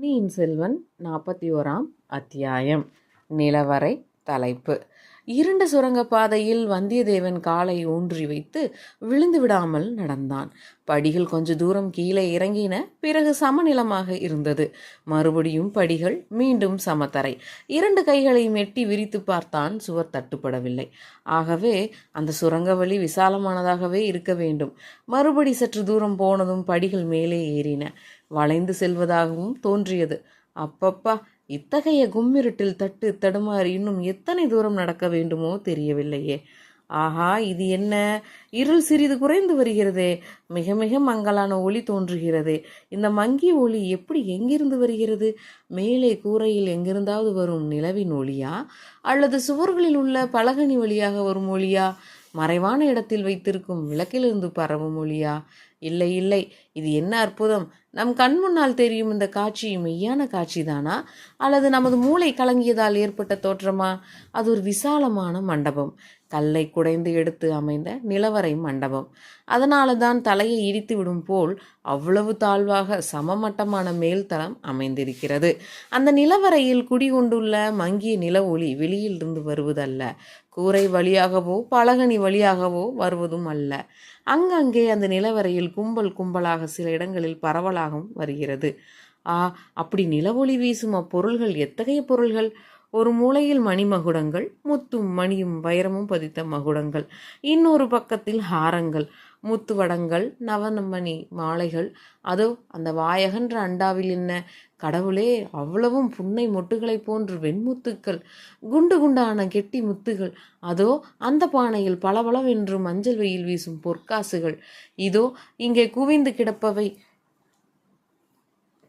பொன்னியின் செல்வன் நாற்பத்தி ஓராம் அத்தியாயம். நிலவரை தலைப்பு. இருண்ட சுரங்கப்பாதையில் வந்தியத்தேவன் காலை ஊன்றி வைத்து விழுந்து விடாமல் நடந்தான். படிகள் கொஞ்ச தூரம் கீழே இறங்கின பிறகு சமநிலமாக இருந்தது. மறுபடியும் படிகள் மீண்டும் சமத்தரை. இரண்டு கைகளையும் மெட்டி விரித்து பார்த்தான் சுவர் தட்டுப்படவில்லை. ஆகவே அந்த சுரங்க வழி விசாலமானதாகவே இருக்க வேண்டும். மறுபடி சற்று தூரம் போனதும் படிகள் மேலே ஏறின. வளைந்து செல்வதாகவும் தோன்றியது. அப்பப்பா இத்தகைய கும்மிருட்டில் தட்டு தடுமாறி இன்னும் எத்தனை தூரம் நடக்க வேண்டுமோ தெரியவில்லையே. ஆஹா இது என்ன? இருள் சிறிது குறைந்து வருகிறதே. மிக மிக மங்கலான ஒளி தோன்றுகிறதே. இந்த மங்கி ஒளி எப்படி எங்கிருந்து வருகிறது? மேலே கூரையில் எங்கிருந்தாவது வரும் நிலவின் ஒளியா? அல்லது சுவர்களில் உள்ள பலகனி வழியாக வரும் ஒளியா? மறைவான இடத்தில் வைத்திருக்கும் விளக்கிலிருந்து பரவும் ஒளியா? இல்லை இல்லை. இது என்ன அற்புதம்? நம் கண் முன்னால் தெரியும் இந்த காட்சி மெய்யான காட்சிதானா? அல்லது நமது மூளை கலங்கியதால் ஏற்பட்ட தோற்றமா? அது ஒரு விசாலமான மண்டபம். கல்லை குடைந்து எடுத்து அமைந்த நிலவரை மண்டபம். அதனால தான் தலையை இடித்து விடும் போல் அவ்வளவு தாழ்வாக சமமட்டமான மேல்தளம் அமைந்திருக்கிறது. அந்த நிலவரையில் குடிகொண்டுள்ள மங்கிய நில ஒளி வெளியிலிருந்து வருவதல்ல. கூரை வழியாகவோ பலகனி வழியாகவோ வருவதும் அல்ல. அங்கங்கே அந்த நிலவரையில் கும்பல் கும்பலாக சில இடங்களில் பரவலாகவும் வருகிறது. ஆ அப்படி நிலவொளி வீசும் அப்பொருள்கள் எத்தகைய பொருள்கள்? ஒரு மூலையில் மணிமகுடங்கள் முத்தும் மணியும் வைரமும் பதித்த மகுடங்கள். இன்னொரு பக்கத்தில் ஹாரங்கள் முத்து வடங்கள் நவநமணி மாலைகள். அதோ அந்த வாயகன்ற அண்டாவில் என்ன? கடவுளே அவ்வளவும் புன்னை மொட்டுகளைப் போன்று வெண்முத்துக்கள். குண்டு குண்டான கெட்டி முத்துகள். அதோ அந்த பானையில் பளபளவென்று மஞ்சள் வெயில் வீசும் பொற்காசுகள். இதோ இங்கே குவிந்து கிடப்பவை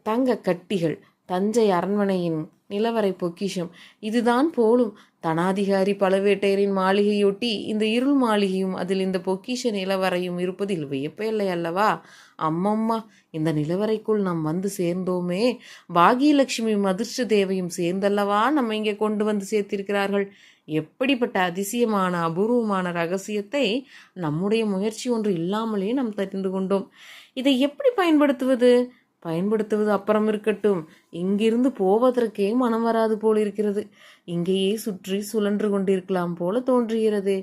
தங்க கட்டிகள். தஞ்சை அரண்மனையின் நிலவரை பொக்கிஷம். இதுதான் போலும். தனாதிகாரி பழுவேட்டையரின் மாளிகையொட்டி இந்த இருள் மாளிகையும் அதில் இந்த பொக்கிஷ நிலவரையும் இருப்பதில் வியப்பில்லை அல்லவா? அம்மம்மா இந்த நிலவரைக்குள் நாம் வந்து சேர்ந்தோமே. பாகியலட்சுமியும் அதிர்ஷ்ட தேவையும் சேர்ந்தல்லவா நம்ம இங்கே கொண்டு வந்து சேர்த்திருக்கிறார்கள்? எப்படிப்பட்ட அதிசயமான அபூர்வமான ரகசியத்தை நம்முடைய முயற்சி ஒன்று இல்லாமலே நாம் தெரிந்து கொண்டோம். இதை எப்படி பயன்படுத்துவது? பயன்படுத்துவது அப்புறம் இருக்கட்டும். இங்கிருந்து போவதற்கே மனம் வராது போல் இருக்கிறது. இங்கேயே சுற்றி சுழன்று கொண்டிருக்கலாம் போல தோன்றுகிறதே.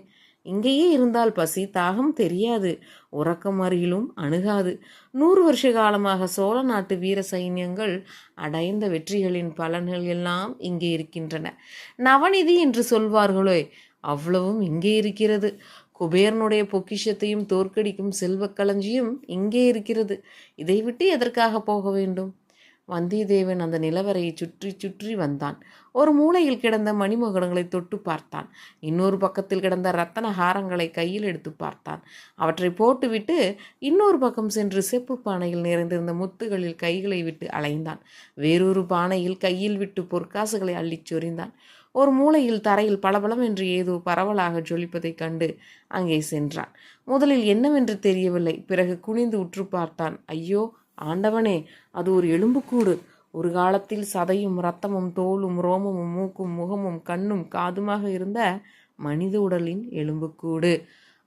இங்கேயே இருந்தால் பசி தாகம் தெரியாது. உறக்கம் அருகிலும் அணுகாது. நூறு வருஷ காலமாக சோழ நாட்டு வீர சைன்யங்கள் அடைந்த வெற்றிகளின் பலன்கள் எல்லாம் இங்கே இருக்கின்றன. நவநிதி என்று சொல்வார்களோ அவ்வளவும் இங்கே இருக்கிறது. குபேரனுடைய பொக்கிஷத்தையும் தோற்கடிக்கும் செல்வக்களஞ்சியும் இங்கே இருக்கிறது. இதை விட்டு எதற்காக போக வேண்டும்? வந்தியத்தேவன் அந்த நிலவரையை சுற்றி சுற்றி வந்தான். ஒரு மூலையில் கிடந்த மணிமகுடங்களை தொட்டு பார்த்தான். இன்னொரு பக்கத்தில் கிடந்த ரத்தன ஹாரங்களை கையில் எடுத்து பார்த்தான். அவற்றை போட்டுவிட்டு இன்னொரு பக்கம் சென்று செப்பு பானையில் நிறைந்திருந்த முத்துகளில் கைகளை விட்டு அலைந்தான். வேறொரு பானையில் கையில் விட்டு பொற்காசுகளை அள்ளிச் சொரிந்தான். ஒரு மூலையில் தரையில் பளபளம் என்று ஏதோ பரவலாக ஜொலிப்பதைக் கண்டு அங்கே சென்றான். முதலில் என்னவென்று தெரியவில்லை பிறகு குனிந்து உற்று பார்த்தான். ஐயோ ஆண்டவனே அது ஒரு எலும்புக்கூடு. ஒரு காலத்தில் சதையும் ரத்தமும் தோலும் ரோமமும் மூக்கும் முகமும் கண்ணும் காதுமாக இருந்த மனித உடலின் எலும்புக்கூடு.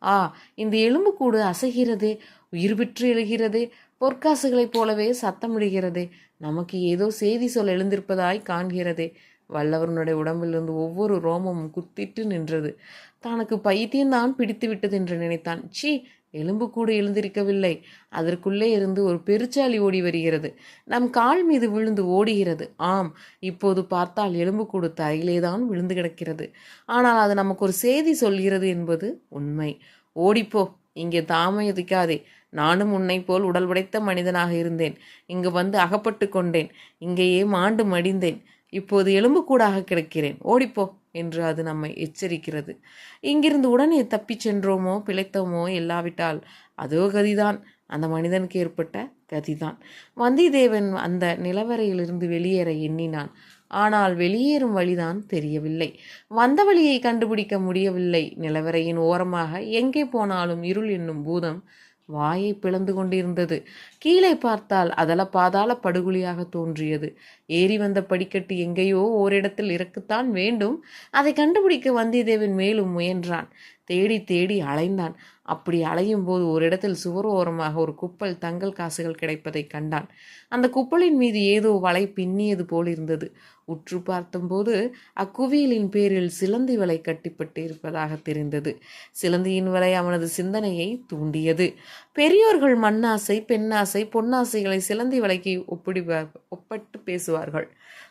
ஆ இந்த எலும்புக்கூடு அசைகிறதே உயிர் பெற்று எழுகிறதே பொற்காசுகளைப் போலவே சத்தமிடுகிறதே. நமக்கு ஏதோ செய்தி சொல் எழுந்திருப்பதாய் காண்கிறதே. வல்லவனுடைய உடம்பிலிருந்து ஒவ்வொரு ரோமமும் குத்திட்டு நின்றது. தனக்கு பைத்தியம்தான் பிடித்து விட்டது என்று நினைத்தான். சி எலும்பு கூட எழுந்திருக்கவில்லை. அதற்குள்ளே இருந்து ஒரு பெருச்சாலி ஓடி வருகிறது. நம் கால் மீது விழுந்து ஓடுகிறது. ஆம் இப்போது பார்த்தால் எலும்புக்கூடு தரையிலேதான் விழுந்து கிடக்கிறது. ஆனால் அது நமக்கு ஒரு செய்தி சொல்கிறது என்பது உண்மை. ஓடிப்போ இங்கே தாமதிக்காதே. நானும் உன்னை போல் உடல் உடைத்த மனிதனாக இருந்தேன். இங்கு வந்து அகப்பட்டு கொண்டேன். இங்கேயே மாண்டு மடிந்தேன். இப்போது எலும்புக்கூடாக கிடக்கிறேன். ஓடிப்போ என்று அது நம்மை எச்சரிக்கிறது. இங்கிருந்து உடனே தப்பிச் சென்றோமோ பிழைத்தோமோ இல்லாவிட்டால் அதோ கதிதான். அந்த மனிதனுக்கு ஏற்பட்ட கதிதான். வந்திதேவன் அந்த நிலவரையிலிருந்து வெளியேற எண்ணினான். ஆனால் வெளியேறும் வழிதான் தெரியவில்லை. வந்த வழியை கண்டுபிடிக்க முடியவில்லை. நிலவரையின் ஓரமாக எங்கே போனாலும் இருள் என்னும் பூதம் வாயை பிளந்து கொண்டிருந்தது. கீழே பார்த்தால் அதல பாதாள படுகொலியாக தோன்றியது. ஏறி வந்த படிக்கட்டு எங்கேயோ ஓரிடத்தில் இருக்கத்தான் வேண்டும். அதை கண்டுபிடிக்க வந்தியத்தேவன் மேலும் முயன்றான். தேடி தேடி அலைந்தான். அப்படி அலையும் போது ஒரு இடத்தில் சுவர் ஓரமாக ஒரு குப்பல் தங்கள் காசுகள் கிடைப்பதை கண்டான். அந்த குப்பலின் மீது ஏதோ வலை பின்னியது போல் இருந்தது. உற்று பார்த்தபோது அக்குவியலின் பேரில் சிலந்தி வலை கட்டிப்பட்டு இருப்பதாக தெரிந்தது. சிலந்தியின் வலை அவனது சிந்தனையை தூண்டியது. பெரியோர்கள் மண்ணாசை பெண்ணாசை பொன்னாசைகளை சிலந்தி வலைக்கு ஒப்பிடுவார் ஒப்பட்டு பேசுவார்கள்.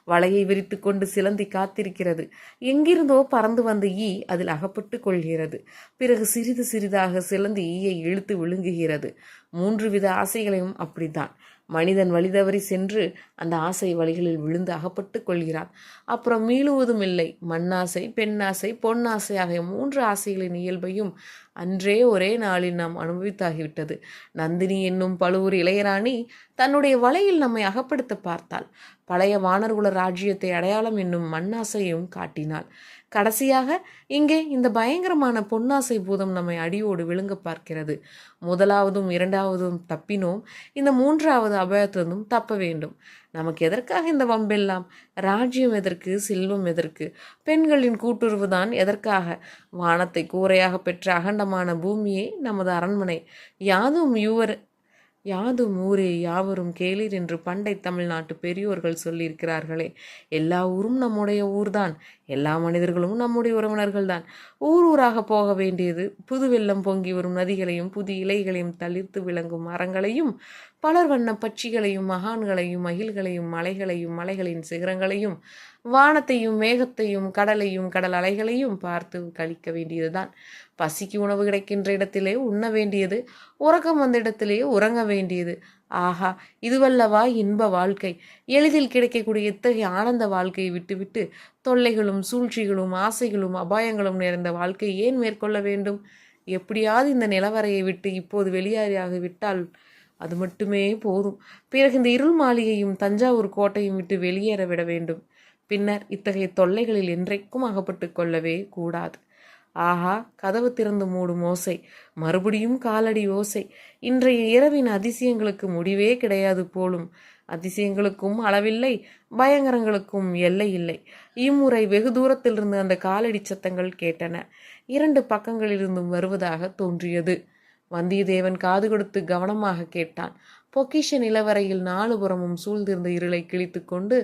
வலையை விரித்து கொண்டு சிலந்தி காத்திருக்கிறது. எங்கிருந்தோ பறந்து வந்த ஈ அதில் அகப்பட்டு கொள்கிறது. பிறகு சிறிது சிறிதாக சிலந்து ஈயை இழுத்து விழுங்குகிறது. மூன்று வித ஆசைகளையும் அப்படித்தான். மனிதன் வழிதவறி சென்று அந்த ஆசை வழிகளில் விழுந்து அகப்பட்டு கொள்கிறான். அப்புறம் மீளுவதும் இல்லை. மண்ணாசை பெண்ணாசை பொன்னாசை ஆகிய மூன்று ஆசைகளின் இயல்பையும் அன்றே ஒரே நாளில் நாம் அனுபவித்தாகிவிட்டது. நந்தினி என்னும் பழுவூர் இளையராணி தன்னுடைய வலையில் நம்மை அகப்படுத்த பார்த்தாள். பழைய வானர்குல ராஜ்யத்தை அடையாளம் என்னும் மண்ணாசையும் காட்டினாள். கடைசியாக இங்கே இந்த பயங்கரமான பொன்னாசை பூதம் நம்மை அடியோடு விழுங்க பார்க்கிறது. முதலாவதும் இரண்டாவதும் தப்பினோம். இந்த மூன்றாவது அபாயத்திலிருந்தும் தப்ப வேண்டும். நமக்கு எதற்காக இந்த வம்பெல்லாம்? ராஜ்யம் எதற்கு? செல்வம் எதற்கு? பெண்களின் கூட்டுறவு தான் எதற்காக? வானத்தை கூரையாக பெற்ற அகண்டமான பூமியே நமது அரண்மனை. யாதும் யுவர் யாதும் ஊரே யாவரும் கேளீர் என்று பண்டை தமிழ்நாட்டு பெரியோர்கள் சொல்லியிருக்கிறார்களே. எல்லா ஊரும் நம்முடைய ஊர்தான். எல்லா மனிதர்களும் நம்முடைய உறவினர்கள் தான் ஊர் ஊராக போக வேண்டியது புது வெள்ளம் பொங்கி வரும் நதிகளையும் புது இலைகளையும் தளிர்த்து விளங்கும் மரங்களையும் பலர் வண்ண பட்சிகளையும் மகான்களையும் மகிழ்களையும் மலைகளையும் மலைகளின் சிகரங்களையும் வானத்தையும் மேகத்தையும் கடலையும் கடல் அலைகளையும் பார்த்து கழிக்க வேண்டியதுதான். பசிக்கு உணவு கிடைக்கின்ற இடத்திலே உண்ண வேண்டியது உறக்கம் வந்த இடத்திலே உறங்க வேண்டியது. ஆஹா இதுவல்லவா இன்ப வாழ்க்கை. எளிதில் கிடைக்கக்கூடிய இத்தகைய ஆனந்த வாழ்க்கையை விட்டுவிட்டு தொல்லைகளும் சூழ்ச்சிகளும் ஆசைகளும் அபாயங்களும் நிறைந்த வாழ்க்கை ஏன் மேற்கொள்ள வேண்டும்? எப்படியாவது இந்த நிலவரையை விட்டு இப்போது வெளியேறியாக விட்டால் அது மட்டுமே போதும். பிறகு இந்த இருள் மாளிகையும் தஞ்சாவூர் கோட்டையும் விட்டு வெளியேற விட வேண்டும். பின்னர் இத்தகைய தொல்லைகளில் என்றைக்கும் அகப்பட்டு கொள்ளவே கூடாது. ஆஹா கதவு திறந்து மூடும் ஓசை. மறுபடியும் காலடி ஓசை. இன்றைய இரவின் அதிசயங்களுக்கு முடிவே கிடையாது போலும். அதிசயங்களுக்கும் அளவில்லை பயங்கரங்களுக்கும் எல்லை இல்லை. இம்முறை வெகு தூரத்திலிருந்து அந்த காலடி சத்தங்கள் கேட்டன. இரண்டு பக்கங்களிலிருந்தும் வருவதாக தோன்றியது. வந்தியத்தேவன் காது கொடுத்து கவனமாக கேட்டான். பொக்கிஷ நிலவரையில் நாலுபுறமும் சூழ்ந்திருந்த இருளை கிழித்து கொண்டு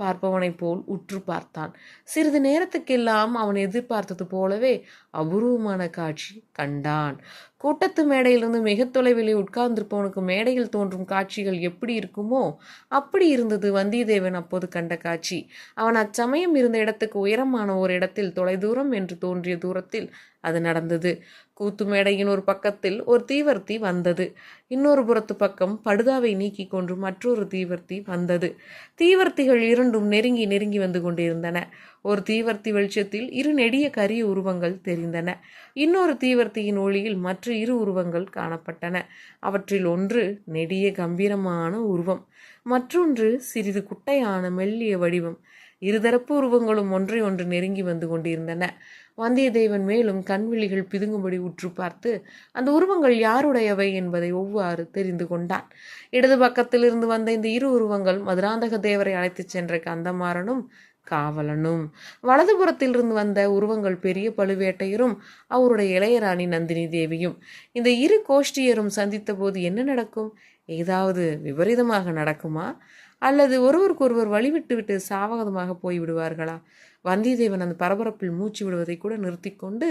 பார்ப்பவனைப் போல் உற்று பார்த்தான். சிறிது நேரத்துக்கெல்லாம் அவன் எதிர்பார்த்தது போலவே அபூர்வமான காட்சி கண்டான். கூட்டத்து மேடையிலிருந்து மிக தொலைவிலே உட்கார்ந்திருப்பவனுக்கு மேடையில் தோன்றும் காட்சிகள் எப்படி இருக்குமோ அப்படி இருந்தது வந்தியத்தேவன் அப்போது கண்ட காட்சி. அவன் அச்சமயம் இருந்த இடத்துக்கு உயரமான ஒரு இடத்தில் தொலைதூரம் என்று தோன்றிய தூரத்தில் அது நடந்தது. கூத்து மேடையின் ஒரு பக்கத்தில் ஒரு தீவர்த்தி வந்தது. இன்னொரு புறத்து பக்கம் படுதாவை நீக்கி கொண்டு மற்றொரு தீவர்த்தி வந்தது. தீவர்த்திகள் இரண்டும் நெருங்கி நெருங்கி வந்து கொண்டிருந்தன. ஒரு தீவர்த்தி வெளிச்சத்தில் இரு நெடிய கரிய உருவங்கள் தெரிந்தன. இன்னொரு தீவர்த்தியின் ஒளியில் மற்ற இரு உருவங்கள் காணப்பட்டன. அவற்றில் ஒன்று நெடிய கம்பீரமான உருவம் மற்றொன்று சிறிது குட்டையான மெல்லிய வடிவம். இருதரப்பு உருவங்களும் ஒன்றை ஒன்று நெருங்கி வந்து கொண்டிருந்தன. வந்தியத்தேவன் மேலும் கண்விழிகள் பிதுங்கும்படி உற்று பார்த்து அந்த உருவங்கள் யாருடையவை என்பதை ஒவ்வாறு தெரிந்து கொண்டான். இடது பக்கத்திலிருந்து வந்த இந்த இரு உருவங்கள் மதுராந்தக தேவரை அழைத்துச் சென்ற கந்தமாறனும் காவலனும். வலதுபுறத்திலிருந்து வந்த உருவங்கள் பெரிய பழுவேட்டையரும் அவருடைய இளையராணி நந்தினி தேவியும். இந்த இரு கோஷ்டியரும் சந்தித்த போது என்ன நடக்கும்? ஏதாவது விபரீதமாக நடக்குமா? அல்லது ஒருவருக்கொருவர் வழிவிட்டு விட்டு சாவகதமாக போய் விடுவார்களா வந்தியத்தேவன் அந்த பரபரப்பில் மூச்சு விடுவதை கூட நிறுத்தி கொண்டு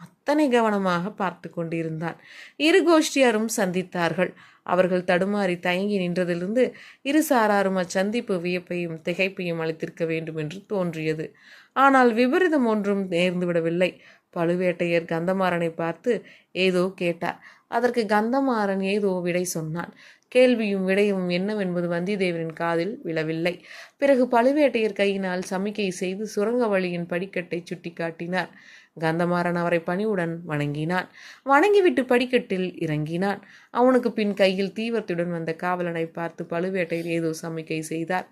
அத்தனை கவனமாக பார்த்து கொண்டிருந்தான். இரு கோஷ்டியாரும் சந்தித்தார்கள். அவர்கள் தடுமாறி தயங்கி நின்றதிலிருந்து இரு சாராரும் அச்சந்திப்பு வியப்பையும் திகைப்பையும் அளித்திருக்க வேண்டும் என்று தோன்றியது. ஆனால் விபரீதம் ஒன்றும் நேர்ந்துவிடவில்லை. பழுவேட்டையர் கந்தமாறனை பார்த்து ஏதோ கேட்டார். அதற்கு கந்தமாறன் ஏதோ விடை சொன்னான். கேள்வியும் விடையும் என்னவென்பது வந்தியத்தேவனின் காதில் விழவில்லை. பிறகு பழுவேட்டையர் கையினால் சமிக்கை செய்து சுரங்க வழியின் படிக்கட்டை சுட்டிக்காட்டினார். கந்தமாறன் அவரை பணிவுடன் வணங்கினான். வணங்கிவிட்டு படிக்கட்டில் இறங்கினான். அவனுக்கு பின் கையில் தீவர்த்துடன் வந்த காவலனை பார்த்து பழுவேட்டையர் ஏதோ சமிக்கை செய்தார்.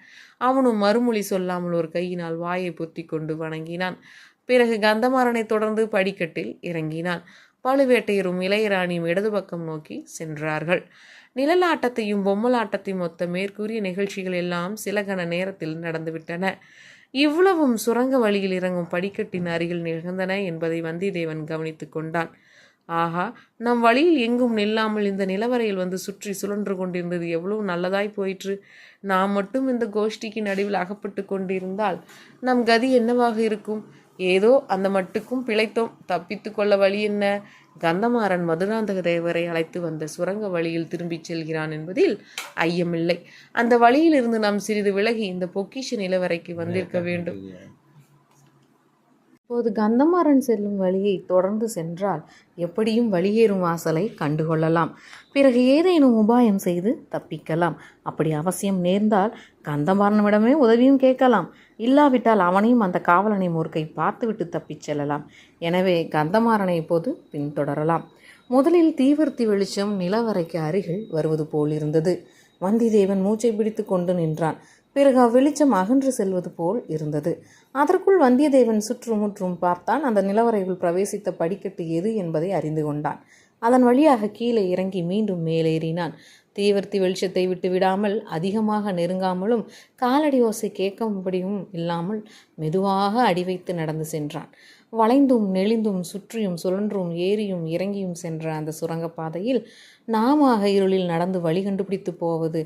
அவனும் மறுமொழி சொல்லாமல் ஒரு கையினால் வாயை பொத்தி கொண்டு வணங்கினான். பிறகு கந்தமாறனை தொடர்ந்து படிக்கட்டில் இறங்கினான். பழுவேட்டையரும் இளையராணியும் இடது பக்கம் நோக்கி சென்றார்கள். நிழலாட்டத்தையும் பொம்மலாட்டத்தையும் ஒத்த மேற்கூறிய நிகழ்ச்சிகள் எல்லாம் சில கண நேரத்தில் நடந்துவிட்டன. இவ்வளவும் சுரங்க வழியில் இறங்கும் படிக்கட்டின் அருகில் நிகழ்ந்தன என்பதை வந்தியத்தேவன் கவனித்துக் கொண்டான். ஆஹா நம் வழியில் எங்கும் நில்லாமல் இந்த நிலவரையில் வந்து சுற்றி சுழன்று கொண்டிருந்தது எவ்வளவு நல்லதாய் போயிற்று. நாம் மட்டும் இந்த கோஷ்டிக்கு நடுவில் அகப்பட்டு கொண்டிருந்தால் நம் கதி என்னவாக இருக்கும்? ஏதோ அந்த மட்டுக்கும் பிழைத்தோம். தப்பித்து கொள்ள வழி என்ன? கந்தமாறன் மதுராந்தக தேவரை அழைத்து வந்த சுரங்க வழியில் திரும்பிச் செல்கிறான் என்பதில் ஐயமில்லை. அந்த வழியிலிருந்து நாம் சிறிது விலகி இந்த பொக்கிஷ நிலவரைக்கு வந்திருக்க வேண்டும். இப்போது கந்தமாறன் செல்லும் வழியை தொடர்ந்து சென்றால் எப்படியும் வெளியேறும் வாசலை கண்டுகொள்ளலாம். பிறகு ஏதேனும் உபாயம் செய்து தப்பிக்கலாம். அப்படி அவசியம் நேர்ந்தால் கந்தமாறனிடமே உதவியும் கேட்கலாம். இல்லாவிட்டால் அவனையும் அந்த காவலனை முறுக்கை பார்த்துவிட்டு தப்பிச் செல்லலாம். எனவே கந்தமாறனை இப்போது பின்தொடரலாம். முதலில் தீவர்த்தி வெளிச்சம் நிலவரைக்கு அருகில் வருவது போல் இருந்தது வந்திதேவன் மூச்சை பிடித்து கொண்டு நின்றான். பிறகு அவ்வெளிச்சம் அகன்று செல்வது போல் இருந்தது. அதற்குள் வந்தியத்தேவன் சுற்றுமுற்றும் பார்த்தான். அந்த நிலவரைக்குள் பிரவேசித்த படிக்கட்டு எது என்பதை அறிந்து கொண்டான். அதன் வழியாக கீழே இறங்கி மீண்டும் மேலேறினான். தீவர்த்தி வெளிச்சத்தை விட்டு விடாமல் அதிகமாக நெருங்காமலும் காலடி ஓசை கேட்கும்படியும் இல்லாமல் மெதுவாக அடி வைத்து நடந்து சென்றான். வளைந்தும் நெளிந்தும் சுற்றியும் சுழன்றும் ஏறியும் இறங்கியும் சென்ற அந்த சுரங்கப்பாதையில் நாம இருளில் நடந்து வழி கண்டுபிடித்து போவது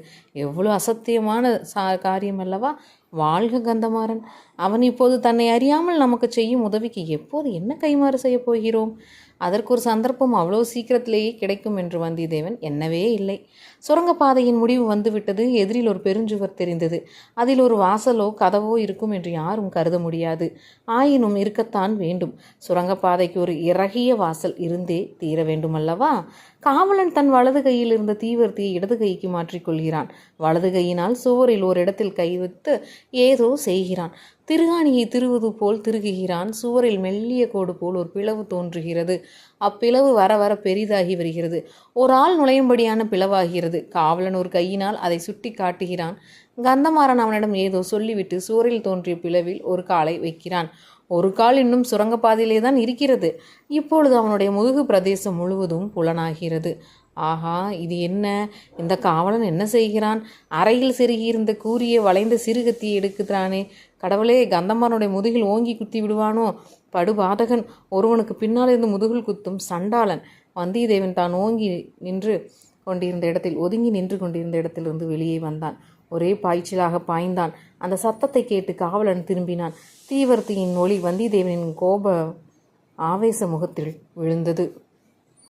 எவ்வளோ அசத்தியமான சா காரியம் அல்லவா? வாழ்க கந்தமாறன். அவன் இப்போது தன்னை அறியாமல் நமக்கு செய்யும் உதவிக்கு எப்போது என்ன கைமாறு செய்யப் போகிறோம்? அதற்கு ஒரு சந்தர்ப்பம் அவ்வளோ சீக்கிரத்திலேயே கிடைக்கும் என்று வந்தியத்தேவன் என்னவே இல்லை. சுரங்கப்பாதையின் முடிவு வந்துவிட்டது. எதிரில் ஒரு பெருஞ்சுவர் தெரிந்தது. அதில் ஒரு வாசலோ கதவோ இருக்கும் என்று யாரும் கருத முடியாது. ஆயினும் இருக்கத்தான் வேண்டும். சுரங்கப்பாதைக்கு ஒரு இறகிய வாசல் இருந்தே தீர வேண்டுமல்லவா? காவலன் தன் வலது கையில் இருந்த தீவர்த்தியை இடது கைக்கு மாற்றிக்கொள்கிறான் வலது கையினால் சுவரில் ஒரு இடத்தில் கை வைத்து ஏதோ செய்கிறான். திருகாணியை திருவது போல் திருகுகிறான். சுவரில் மெல்லிய கோடு போல் ஒரு பிளவு தோன்றுகிறது. அப்பிளவு வர வர பெரிதாகி வருகிறது. ஒரு ஆள் நுழையும்படியான பிளவாகிறது. காவலன் ஒரு கையினால் அதை சுட்டி காட்டுகிறான். கந்தமாறன் அவனிடம் ஏதோ சொல்லிவிட்டு சுவரில் தோன்றிய பிளவில் ஒரு காலை வைக்கிறான். ஒரு கால் இன்னும் சுரங்கப்பாதையிலே தான் இருக்கிறது. இப்பொழுது அவனுடைய முதுகு பிரதேசம் முழுவதும் புலனாகிறது. ஆஹா இது என்ன? இந்த காவலன் என்ன செய்கிறான்? அறையில் செருகியிருந்த கூரிய வளைந்த சிறுகத்தியை எடுக்குறானே. கடவுளே கந்தமாரனுடைய முதுகில் ஓங்கி குத்தி விடுவானோ? படுபாதகன் ஒருவனுக்கு பின்னால் இருந்து முதுகில் குத்தும் சண்டாளன் வந்தியத்தேவன் தான் ஓங்கி நின்று கொண்டிருந்த இடத்தில் ஒதுங்கி நின்று கொண்டிருந்த இடத்திலிருந்து வெளியே வந்தான். ஒரே பாய்ச்சலாக பாய்ந்தான். அந்த சத்தத்தை கேட்டு காவலன் திரும்பினான். தீவர்த்தியின் ஒளி வந்தியத்தேவனின் கோப ஆவேச முகத்தில் விழுந்தது.